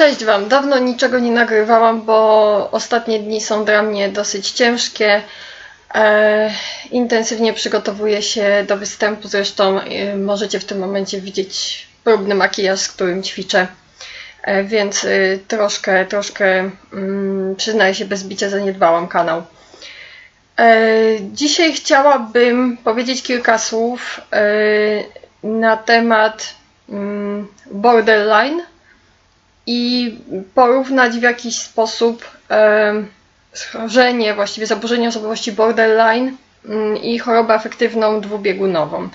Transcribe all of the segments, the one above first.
Cześć Wam. Dawno niczego nie nagrywałam, bo ostatnie dni są dla mnie dosyć ciężkie. E, intensywnie przygotowuję się do występu, zresztą e, możecie w tym momencie widzieć próbny makijaż, z którym ćwiczę. E, więc e, troszkę, troszkę mm, przyznaję się bez bicia zaniedbałam kanał. E, Dzisiaj chciałabym powiedzieć kilka słów e, na temat mm, borderline i porównać w jakiś sposób schorzenie, właściwie zaburzenie osobowości borderline mm, i chorobę afektywną dwubiegunową.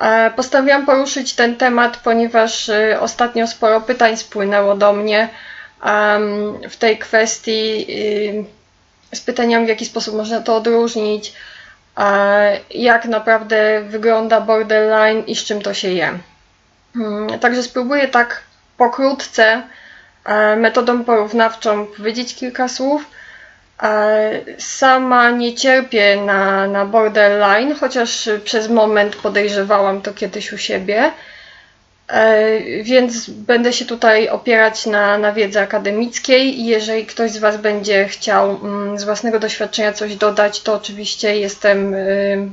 E, Postanowiłam poruszyć ten temat, ponieważ e, ostatnio sporo pytań spłynęło do mnie w tej kwestii y, z pytaniami, w jaki sposób można to odróżnić, e, jak naprawdę wygląda borderline i z czym to się je. Mm, Także spróbuję tak pokrótce e, metodą porównawczą powiedzieć kilka słów. E, Sama nie cierpię na, na borderline, chociaż przez moment podejrzewałam to kiedyś u siebie. E, Więc będę się tutaj opierać na, na wiedzy akademickiej jeżeli ktoś z Was będzie chciał mm, z własnego doświadczenia coś dodać, to oczywiście jestem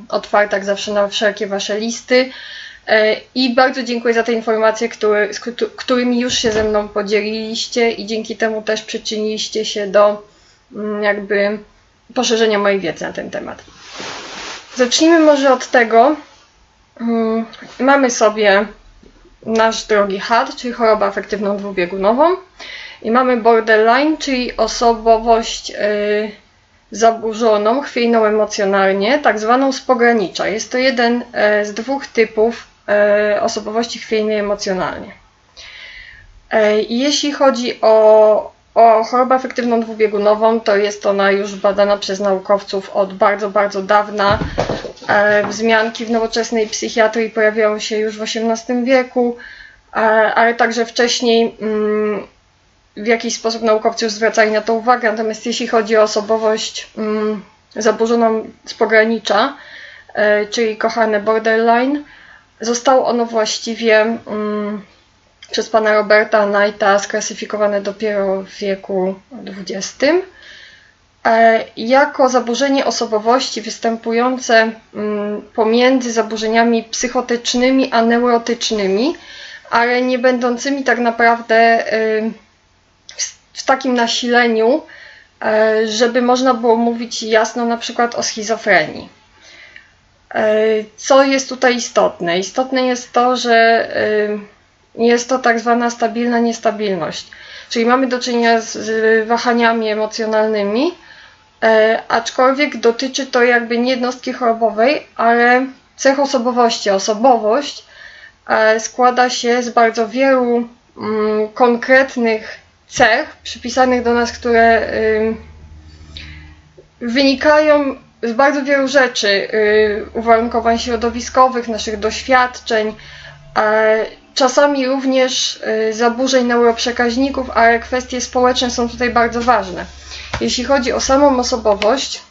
otwarta jak zawsze na wszelkie Wasze listy. E, I bardzo dziękuję za te informacje, które, z któ- którymi już się ze mną podzieliliście i dzięki temu też przyczyniliście się do mm, jakby poszerzenia mojej wiedzy na ten temat. Zacznijmy może od tego. mm, Mamy sobie nasz drogi HAD, czyli chorobę afektywną dwubiegunową i mamy borderline, czyli osobowość y, zaburzoną chwiejną emocjonalnie, tak zwaną z pogranicza. Jest to jeden e, z dwóch typów osobowości chwiejnej emocjonalnie. E, Jeśli chodzi o, o chorobę afektywną dwubiegunową, to jest ona już badana przez naukowców od bardzo, bardzo dawna. E, Wzmianki w nowoczesnej psychiatrii pojawiają się już w XVIII wieku, e, ale także wcześniej mm, w jakiś sposób naukowcy już zwracali na to uwagę. Natomiast jeśli chodzi o osobowość mm, zaburzoną z pogranicza, e, czyli kochane borderline, zostało ono właściwie mm, przez pana Roberta Knighta sklasyfikowane dopiero w wieku XX e, jako zaburzenie osobowości występujące mm, pomiędzy zaburzeniami psychotycznymi a neurotycznymi, ale nie będącymi tak naprawdę y, w- takim nasileniu, e, żeby można było mówić jasno na przykład o schizofrenii. E, Co jest tutaj istotne? Istotne jest to, że y, jest to tak zwana stabilna niestabilność. Czyli mamy do czynienia z- wahaniami emocjonalnymi, e, aczkolwiek dotyczy to jakby nie jednostki chorobowej, ale cech osobowości. Osobowość e, składa się z bardzo wielu mm, konkretnych cech przypisanych do nas, które ym, wynikają z bardzo wielu rzeczy, y, uwarunkowań środowiskowych, naszych doświadczeń, czasami również y, zaburzeń neuroprzekaźników, ale kwestie społeczne są tutaj bardzo ważne. Jeśli chodzi o samą osobowość,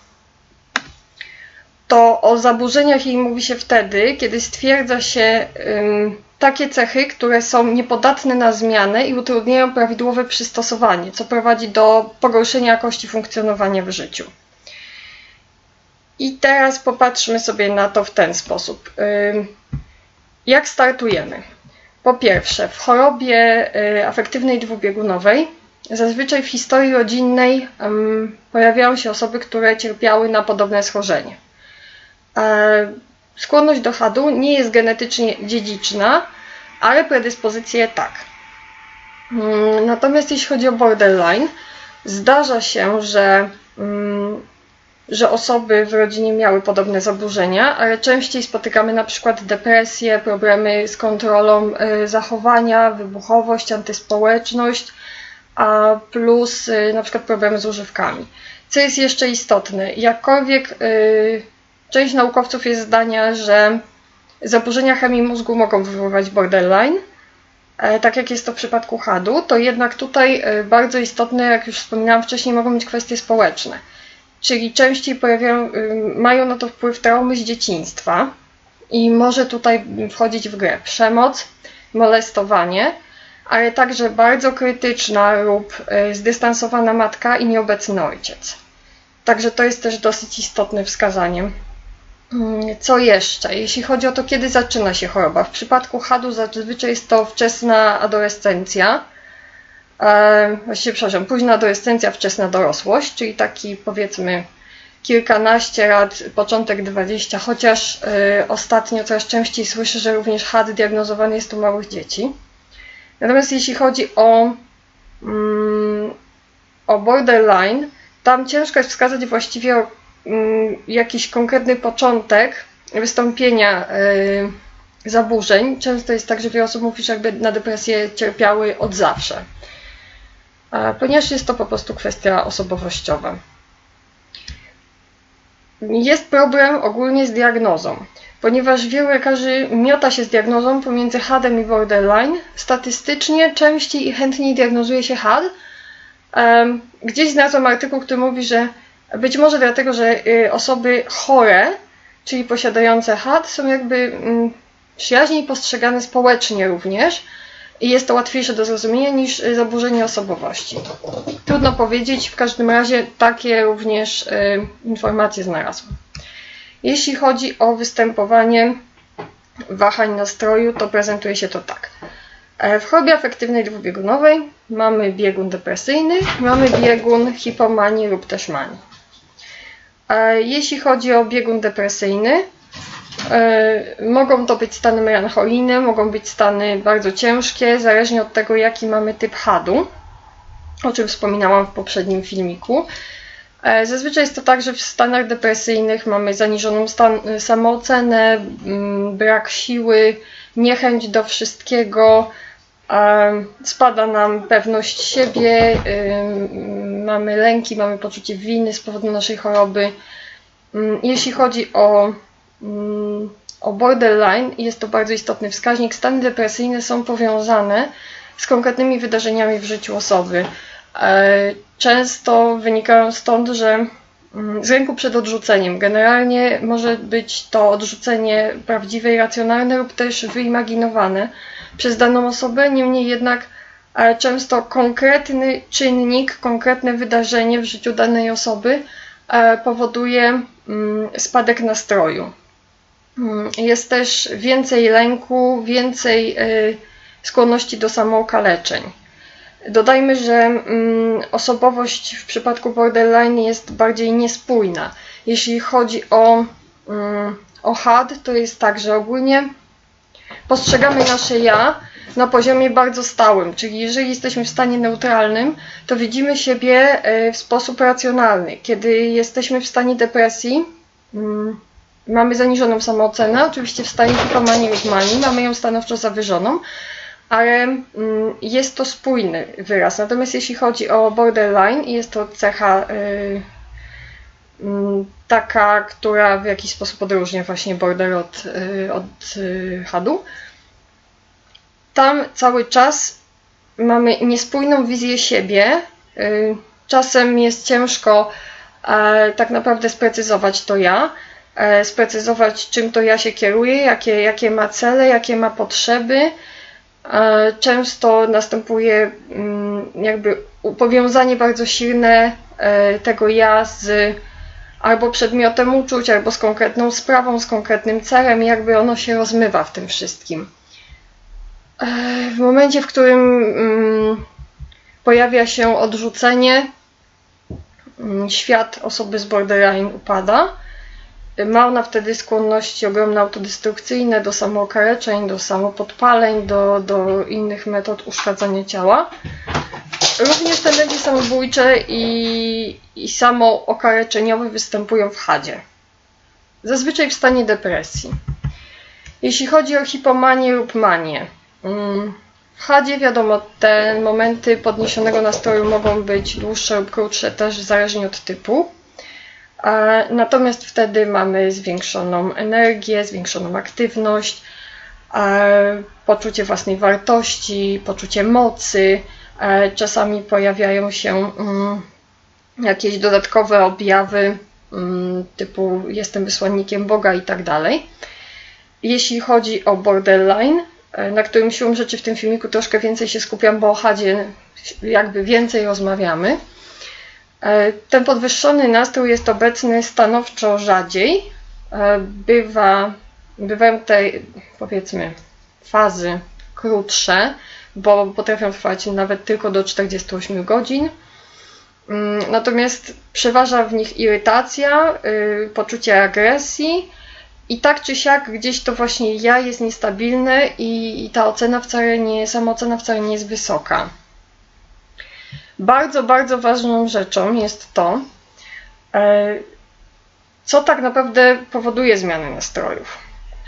to o zaburzeniach jej mówi się wtedy, kiedy stwierdza się takie cechy, które są niepodatne na zmianę i utrudniają prawidłowe przystosowanie, co prowadzi do pogorszenia jakości funkcjonowania w życiu. I teraz popatrzmy sobie na to w ten sposób. Jak startujemy? Po pierwsze, w chorobie y, afektywnej dwubiegunowej zazwyczaj w historii rodzinnej pojawiają się osoby, które cierpiały na podobne schorzenie. E, Skłonność do hadu nie jest genetycznie dziedziczna, ale predyspozycje tak. Natomiast jeśli chodzi o borderline, zdarza się, że, że osoby w rodzinie miały podobne zaburzenia, ale częściej spotykamy na przykład depresję, problemy z kontrolą y, zachowania, wybuchowość, antyspołeczność, a plus y, na przykład problemy z używkami. Co jest jeszcze istotne, jakkolwiek y, Część naukowców jest zdania, że zaburzenia chemii mózgu mogą wywoływać borderline, e, tak jak jest to w przypadku HAD-u, to jednak tutaj bardzo istotne, jak już wspominałam wcześniej, mogą być kwestie społeczne. Czyli częściej pojawiają, y, mają na to wpływ traumy z dzieciństwa i może tutaj wchodzić w grę przemoc, molestowanie, ale także bardzo krytyczna lub e, zdystansowana matka i nieobecny ojciec. Także to jest też dosyć istotne wskazanie. Mm, Co jeszcze? Jeśli chodzi o to, kiedy zaczyna się choroba. W przypadku HAD-u zazwyczaj jest to wczesna adolescencja. E, właściwie, przepraszam, późna adolescencja, wczesna dorosłość, czyli taki powiedzmy kilkanaście lat, początek 20, chociaż y, ostatnio coraz częściej słyszę, że również HAD diagnozowany jest u małych dzieci. Natomiast jeśli chodzi o, mm, o borderline, tam ciężko jest wskazać właściwie o, mm, jakiś konkretny początek wystąpienia y, zaburzeń. Często jest tak, że wiele osób mówi, że jakby na depresję cierpiały od zawsze. A, Ponieważ jest to po prostu kwestia osobowościowa. Jest problem ogólnie z diagnozą, ponieważ wielu lekarzy miota się z diagnozą pomiędzy HAD-em i borderline. Statystycznie częściej i chętniej diagnozuje się HAD. Gdzieś znalazłam artykuł, który mówi, że być może dlatego, że y, osoby chore, czyli posiadające HAD, są jakby mm, przyjaźniej postrzegane społecznie również i jest to łatwiejsze do zrozumienia niż y, zaburzenie osobowości. Trudno powiedzieć, w każdym razie takie również y, informacje znalazłam. Jeśli chodzi o występowanie wahań nastroju, to prezentuje się to tak. E, W chorobie afektywnej dwubiegunowej mamy biegun depresyjny, mamy biegun hipomanii lub też manii. E, Jeśli chodzi o biegun depresyjny, mogą to być stany melancholijne, mogą być stany bardzo ciężkie, zależnie od tego, jaki mamy typ HAD-u, o czym wspominałam w poprzednim filmiku. E, Zazwyczaj jest to tak, że w stanach depresyjnych mamy zaniżoną stan, samoocenę, mm, brak siły, niechęć do wszystkiego, spada nam pewność siebie, ym, mamy lęki, mamy poczucie winy z powodu naszej choroby. Mm, Jeśli chodzi o, mm, o borderline, jest to bardzo istotny wskaźnik. Stany depresyjne są powiązane z konkretnymi wydarzeniami w życiu osoby. E, Często wynikają stąd, że mm, z lęku przed odrzuceniem. Generalnie może być to odrzucenie prawdziwe i racjonalne lub też wyimaginowane przez daną osobę, niemniej jednak e, często konkretny czynnik, konkretne wydarzenie w życiu danej osoby e, powoduje mm, spadek nastroju. Mm, Jest też więcej lęku, więcej e, skłonności do samookaleczeń. Dodajmy, że mm, osobowość w przypadku borderline jest bardziej niespójna. Jeśli chodzi o, mm, o HAD, to jest tak, że ogólnie postrzegamy nasze ja na poziomie bardzo stałym, czyli jeżeli jesteśmy w stanie neutralnym, to widzimy siebie e, w sposób racjonalny. Kiedy jesteśmy w stanie depresji, mamy zaniżoną samoocenę, oczywiście w stanie hipomanii lub manii, mamy ją stanowczo zawyżoną, ale mm, jest to spójny wyraz. Natomiast jeśli chodzi o borderline, jest to cecha y, mm, taka, która w jakiś sposób odróżnia właśnie border od, y, od y, HAD-u. Tam cały czas mamy niespójną wizję siebie. Czasem jest ciężko e, tak naprawdę sprecyzować to ja, sprecyzować czym to ja się kieruje, jakie, jakie ma cele, jakie ma potrzeby. E, Często następuje mm, jakby powiązanie bardzo silne e, tego ja z albo przedmiotem uczuć, albo z konkretną sprawą, z konkretnym celem, jakby ono się rozmywa w tym wszystkim. E, W momencie, w którym mm, pojawia się odrzucenie, mm, świat osoby z borderline upada. Ma ona wtedy skłonności ogromne autodestrukcyjne do samookaleczeń, do samopodpaleń, do, do innych metod uszkadzania ciała. Również tendencje samobójcze i, i samookaleczeniowe występują w hadzie. Zazwyczaj w stanie depresji. Jeśli chodzi o hipomanię lub manię, mm, w hadzie wiadomo, te momenty podniesionego nastroju mogą być dłuższe lub krótsze, też zależnie od typu. Natomiast wtedy mamy zwiększoną energię, zwiększoną aktywność, poczucie własnej wartości, poczucie mocy. Czasami pojawiają się mm, jakieś dodatkowe objawy mm, typu jestem wysłannikiem Boga i tak dalej. Jeśli chodzi o borderline, e, na którym siłą rzeczy w tym filmiku troszkę więcej się skupiam, bo o Hadzie jakby więcej rozmawiamy. E, Ten podwyższony nastrój jest obecny stanowczo rzadziej. E, Bywa, bywają te, powiedzmy, fazy krótsze, bo potrafią trwać nawet tylko do 48 godzin. Mm, Natomiast przeważa w nich irytacja, y, poczucie agresji i tak czy siak gdzieś to właśnie ja jest niestabilne i, ta ocena wcale nie, samoocena wcale nie jest wysoka. Bardzo, bardzo ważną rzeczą jest to, e, co tak naprawdę powoduje zmiany nastrojów.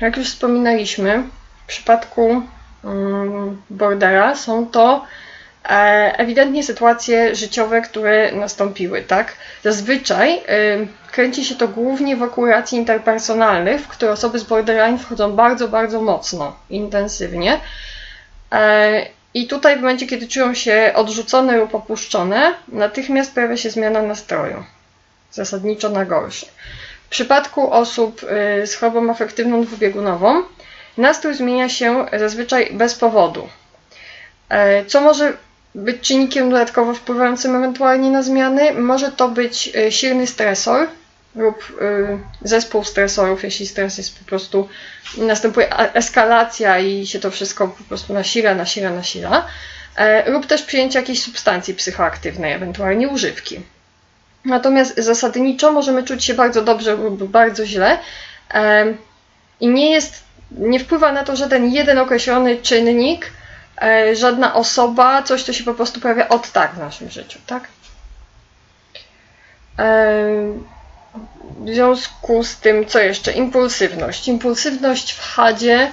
Jak już wspominaliśmy, w przypadku mm, Bordera są to e, ewidentnie sytuacje życiowe, które nastąpiły, tak? Zazwyczaj y, kręci się to głównie wokół relacji interpersonalnych, w które osoby z borderline wchodzą bardzo, bardzo mocno, intensywnie. I tutaj w momencie, kiedy czują się odrzucone lub opuszczone, natychmiast pojawia się zmiana nastroju. Zasadniczo na gorszy. W przypadku osób y, z chorobą afektywną dwubiegunową, nastrój zmienia się zazwyczaj bez powodu. E, Co może być czynnikiem dodatkowo wpływającym ewentualnie na zmiany? Może to być y, silny stresor lub y, zespół stresorów, jeśli stres jest po prostu, następuje eskalacja i się to wszystko po prostu nasila, nasila, nasila, e, lub też przyjęcie jakiejś substancji psychoaktywnej, ewentualnie używki. Natomiast zasadniczo możemy czuć się bardzo dobrze lub bardzo źle em, i nie jest, nie wpływa na to żaden jeden określony czynnik, e, żadna osoba, coś, co się po prostu pojawia od tak w naszym życiu, tak? Em, W związku z tym, co jeszcze? Impulsywność. Impulsywność w chadzie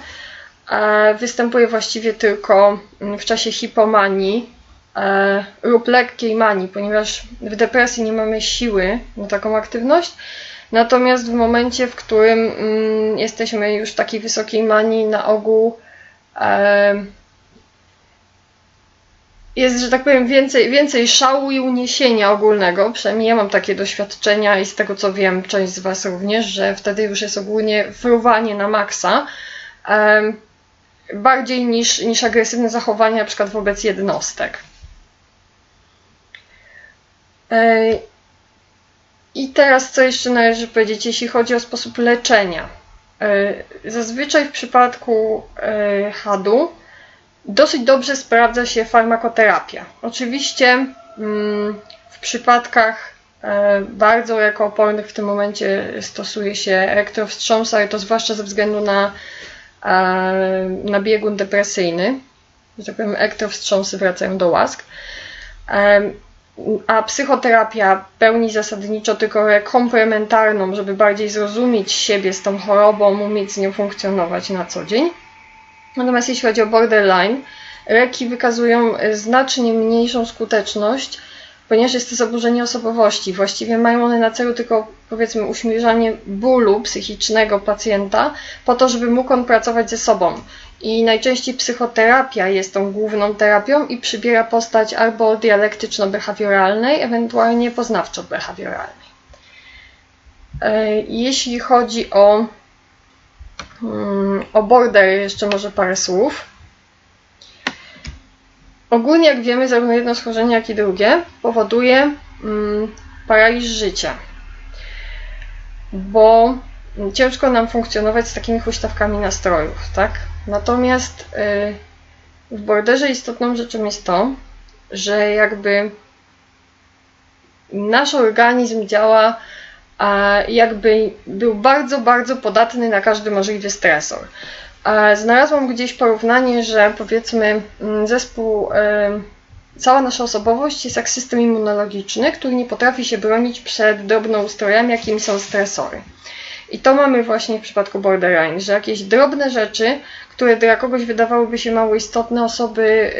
e, występuje właściwie tylko mm, w czasie hipomanii e, lub lekkiej manii, ponieważ w depresji nie mamy siły na taką aktywność. Natomiast w momencie, w którym mm, jesteśmy już w takiej wysokiej manii, na ogół e, jest, że tak powiem, więcej, więcej szału i uniesienia ogólnego. Przynajmniej ja mam takie doświadczenia i z tego co wiem, część z Was również, że wtedy już jest ogólnie fruwanie na maksa. em, bardziej niż, niż agresywne zachowania, na przykład wobec jednostek. I teraz co jeszcze należy powiedzieć, jeśli chodzi o sposób leczenia. Zazwyczaj w przypadku HAD-u dosyć dobrze sprawdza się farmakoterapia. Oczywiście mm, w przypadkach e, bardzo lekoopornych w tym momencie stosuje się elektrowstrząs, ale to zwłaszcza ze względu na, e, na biegun depresyjny. Że tak powiem, elektrowstrząsy wracają do łask. Em, A psychoterapia pełni zasadniczo tylko rolę komplementarną, żeby bardziej zrozumieć siebie z tą chorobą, umieć z nią funkcjonować na co dzień. Natomiast jeśli chodzi o borderline, leki wykazują e, znacznie mniejszą skuteczność, ponieważ jest to zaburzenie osobowości. Właściwie mają one na celu tylko, powiedzmy, uśmierzanie bólu psychicznego pacjenta, po to, żeby mógł on pracować ze sobą. I najczęściej psychoterapia jest tą główną terapią i przybiera postać albo dialektyczno-behawioralnej, ewentualnie poznawczo-behawioralnej. E, Jeśli chodzi o O border jeszcze może parę słów. Ogólnie, jak wiemy, zarówno jedno schorzenie, jak i drugie powoduje mm, paraliż życia. Bo ciężko nam funkcjonować z takimi huśtawkami nastrojów, tak? Natomiast y, w borderze istotną rzeczą jest to, że jakby nasz organizm działa jakby był bardzo, bardzo podatny na każdy możliwy stresor. Znalazłam gdzieś porównanie, że powiedzmy mm, zespół, cała nasza osobowość jest jak system immunologiczny, który nie potrafi się bronić przed drobnoustrojami, jakimi są stresory. I to mamy właśnie w przypadku borderline, że jakieś drobne rzeczy, które dla kogoś wydawałyby się mało istotne, osoby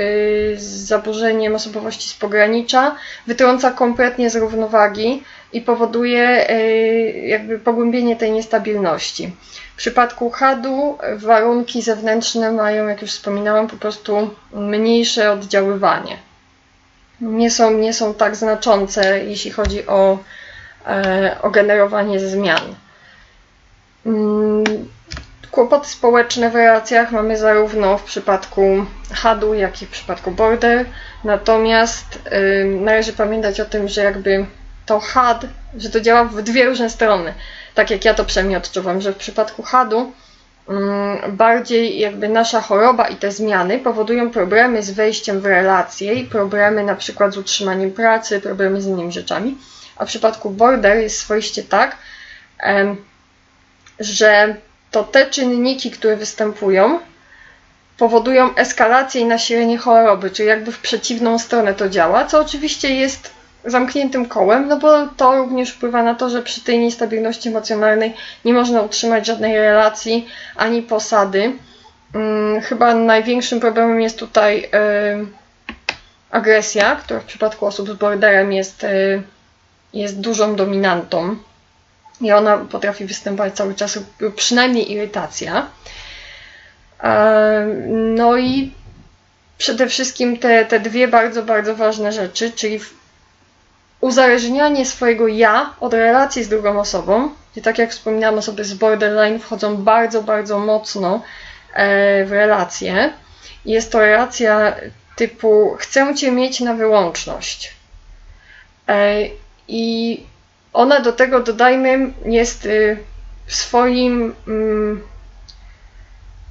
y, z zaburzeniem osobowości z pogranicza, wytrąca kompletnie z równowagi i powoduje y, jakby pogłębienie tej niestabilności. W przypadku HAD-u warunki zewnętrzne mają, jak już wspominałam, po prostu mniejsze oddziaływanie. Nie są, nie są tak znaczące, jeśli chodzi o, e, o generowanie zmian. Mm, kłopoty społeczne w relacjach mamy zarówno w przypadku hadu, jak i w przypadku border. Natomiast y, należy pamiętać o tym, że jakby to had, że to działa w dwie różne strony. Tak jak ja to przynajmniej odczuwam, że w przypadku hadu mm, bardziej jakby nasza choroba i te zmiany powodują problemy z wejściem w relacje i problemy na przykład z utrzymaniem pracy, problemy z innymi rzeczami. A w przypadku border jest swoiście tak, że to te czynniki, które występują, powodują eskalację i nasilenie choroby, czyli jakby w przeciwną stronę to działa, co oczywiście jest zamkniętym kołem, no bo to również wpływa na to, że przy tej niestabilności emocjonalnej nie można utrzymać żadnej relacji ani posady. Hmm, chyba największym problemem jest tutaj y, agresja, która w przypadku osób z borderem jest, y, jest dużą dominantą i ona potrafi występować cały czas, przynajmniej irytacja. E, No i przede wszystkim te, te dwie bardzo, bardzo ważne rzeczy, czyli uzależnianie swojego ja od relacji z drugą osobą, gdzie tak jak wspominałam, osoby z borderline wchodzą bardzo, bardzo mocno e, w relacje. Jest to relacja typu chcę cię mieć na wyłączność. E, I ona do tego, dodajmy, jest y, w swoim, mm,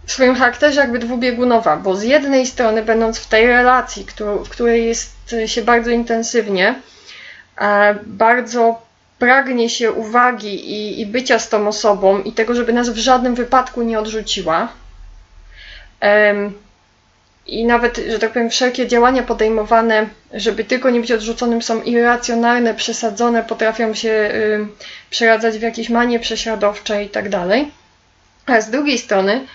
w swoim charakterze jakby dwubiegunowa, bo z jednej strony, będąc w tej relacji, w której jest y, się bardzo intensywnie, bardzo pragnie się uwagi i, i bycia z tą osobą i tego, żeby nas w żadnym wypadku nie odrzuciła. I nawet, że tak powiem, wszelkie działania podejmowane, żeby tylko nie być odrzuconym, są irracjonalne, przesadzone, potrafią się przeradzać w jakieś manie prześladowcze i tak dalej. A z drugiej strony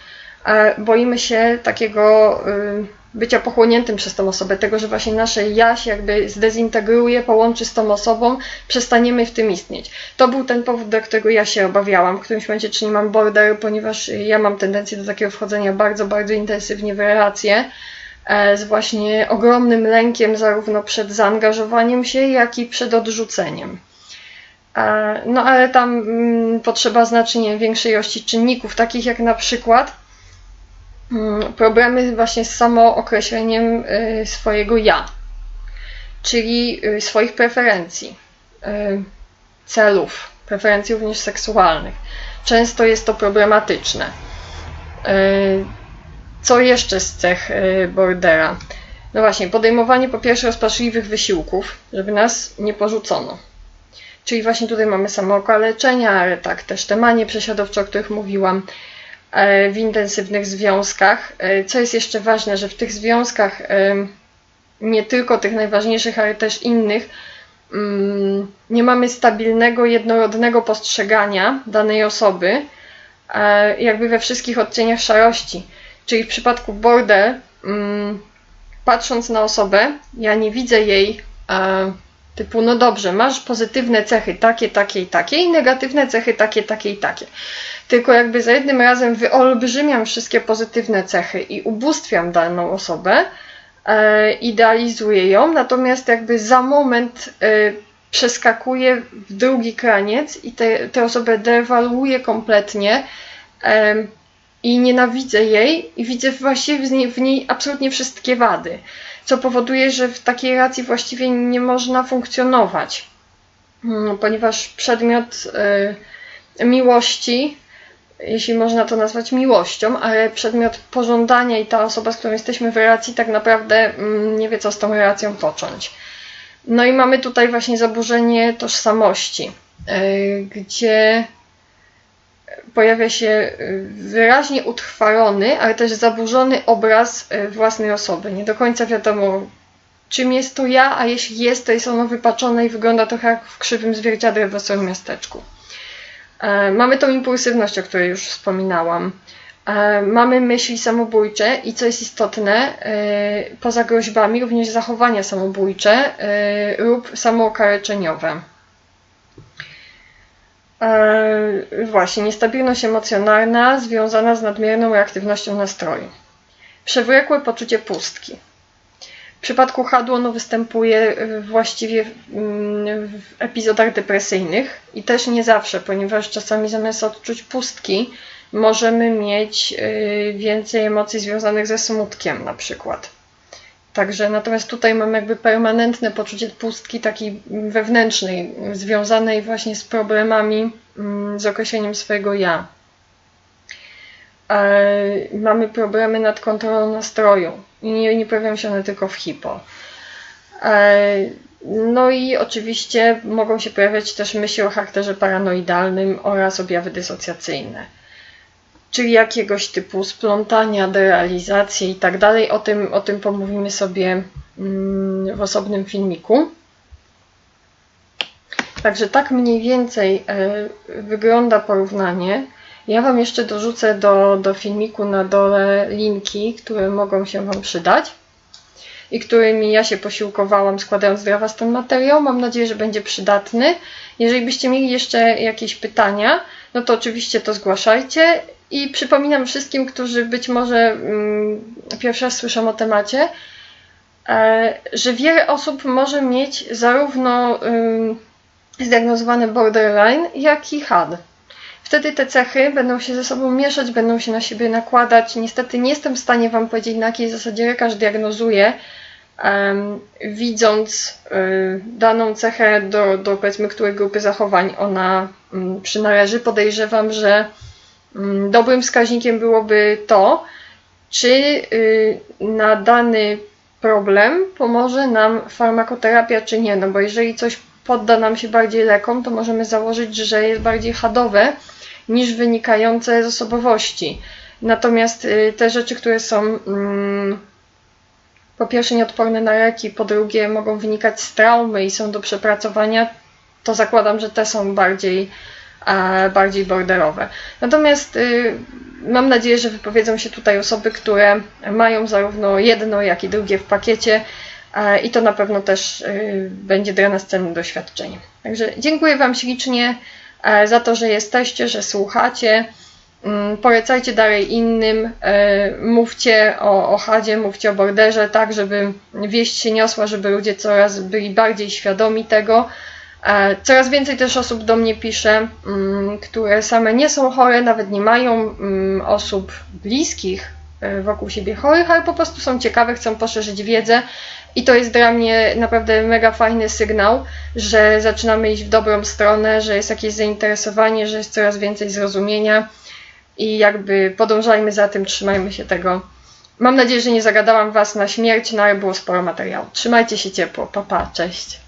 e, boimy się takiego bycia pochłoniętym przez tą osobę, tego, że właśnie nasze ja się jakby zdezintegruje, połączy z tą osobą, przestaniemy w tym istnieć. To był ten powód, do którego ja się obawiałam w którymś momencie, czy nie mam border, ponieważ ja mam tendencję do takiego wchodzenia bardzo, bardzo intensywnie w relacje, e, z właśnie ogromnym lękiem zarówno przed zaangażowaniem się, jak i przed odrzuceniem. E, No ale tam mm, potrzeba znacznie większej ilości czynników, takich jak na przykład problemy właśnie z samookreśleniem y, swojego ja, czyli y, swoich preferencji, y, celów, preferencji również seksualnych. Często jest to problematyczne. Co jeszcze z cech bordera? No właśnie, podejmowanie po pierwsze rozpaczliwych wysiłków, żeby nas nie porzucono. Czyli właśnie tutaj mamy samookaleczenia, ale tak też te manie prześladowcze, o których mówiłam, w intensywnych związkach. E, Co jest jeszcze ważne, że w tych związkach, em, nie tylko tych najważniejszych, ale też innych, mm, nie mamy stabilnego, jednorodnego postrzegania danej osoby, e, jakby we wszystkich odcieniach szarości. Czyli w przypadku border, mm, patrząc na osobę, ja nie widzę jej e, typu, no dobrze, masz pozytywne cechy takie, takie i takie i negatywne cechy takie, takie i takie. Tylko jakby za jednym razem wyolbrzymiam wszystkie pozytywne cechy i ubóstwiam daną osobę, e, idealizuję ją, natomiast jakby za moment e, przeskakuję w drugi kraniec i te, tę osobę dewaluuję kompletnie em, i nienawidzę jej i widzę właściwie w niej, w niej absolutnie wszystkie wady, co powoduje, że w takiej relacji właściwie nie można funkcjonować, Mm, ponieważ przedmiot miłości, jeśli można to nazwać miłością, ale przedmiot pożądania i ta osoba, z którą jesteśmy w relacji, tak naprawdę mm, nie wie, co z tą relacją począć. No i mamy tutaj właśnie zaburzenie tożsamości, y, gdzie pojawia się y, wyraźnie utrwalony, ale też zaburzony obraz y, własnej osoby. Nie do końca wiadomo, czym jest to ja, a jeśli jest, to jest ono wypaczone i wygląda trochę jak w krzywym zwierciadle w wesołym miasteczku. E, Mamy tą impulsywność, o której już wspominałam. E, Mamy myśli samobójcze i co jest istotne, e, poza groźbami również zachowania samobójcze lub samookaleczeniowe. Właśnie, niestabilność emocjonalna związana z nadmierną reaktywnością nastroju. Przewlekłe poczucie pustki. Przypadku hadu ono występuje y, właściwie mm, w epizodach depresyjnych i też nie zawsze, ponieważ czasami zamiast odczuć pustki, możemy mieć y, więcej emocji związanych ze smutkiem na przykład. Także natomiast tutaj mam jakby permanentne poczucie pustki takiej wewnętrznej, związanej właśnie z problemami mm, z określeniem swojego ja. E, mamy problemy nad kontrolą nastroju nie, nie pojawiają się one tylko w hipo. E, no i oczywiście mogą się pojawiać też myśli o charakterze paranoidalnym oraz objawy dysocjacyjne. Czyli jakiegoś typu splątania, derealizacje i tak dalej. O tym, o tym pomówimy sobie mm, w osobnym filmiku. Także tak mniej więcej e, wygląda porównanie. Ja Wam jeszcze dorzucę do, do filmiku na dole linki, które mogą się Wam przydać i którymi ja się posiłkowałam składając dla Was ten materiał. Mam nadzieję, że będzie przydatny. Jeżeli byście mieli jeszcze jakieś pytania, no to oczywiście to zgłaszajcie. I przypominam wszystkim, którzy być może mm, pierwszy raz słyszą o temacie, e, że wiele osób może mieć zarówno ym, zdiagnozowane borderline, jak i HAD. Wtedy te cechy będą się ze sobą mieszać, będą się na siebie nakładać. Niestety nie jestem w stanie Wam powiedzieć, na jakiej zasadzie lekarz diagnozuje, um, widząc y, daną cechę do, do powiedzmy której grupy zachowań ona um, przynależy. Podejrzewam, że um, dobrym wskaźnikiem byłoby to, czy y, na dany problem pomoże nam farmakoterapia, czy nie. No bo jeżeli coś podda nam się bardziej lekom, to możemy założyć, że jest bardziej hadowe niż wynikające z osobowości. Natomiast y, te rzeczy, które są mm, po pierwsze nieodporne na leki, po drugie mogą wynikać z traumy i są do przepracowania, to zakładam, że te są bardziej, bardziej borderowe. Natomiast y, mam nadzieję, że wypowiedzą się tutaj osoby, które mają zarówno jedno, jak i drugie w pakiecie i to na pewno też y, będzie dla nas cennym doświadczeniem. Także dziękuję Wam ślicznie e, za to, że jesteście, że słuchacie. Mm, polecajcie dalej innym, e, mówcie o, o chadzie, mówcie o borderze, tak, żeby wieść się niosła, żeby ludzie coraz byli bardziej świadomi tego. E, coraz więcej też osób do mnie pisze, mm, które same nie są chore, nawet nie mają mm, osób bliskich e, wokół siebie chorych, ale po prostu są ciekawe, chcą poszerzyć wiedzę i to jest dla mnie naprawdę mega fajny sygnał, że zaczynamy iść w dobrą stronę, że jest jakieś zainteresowanie, że jest coraz więcej zrozumienia i jakby podążajmy za tym, trzymajmy się tego. Mam nadzieję, że nie zagadałam Was na śmierć, no ale było sporo materiału. Trzymajcie się ciepło. Pa, pa, cześć.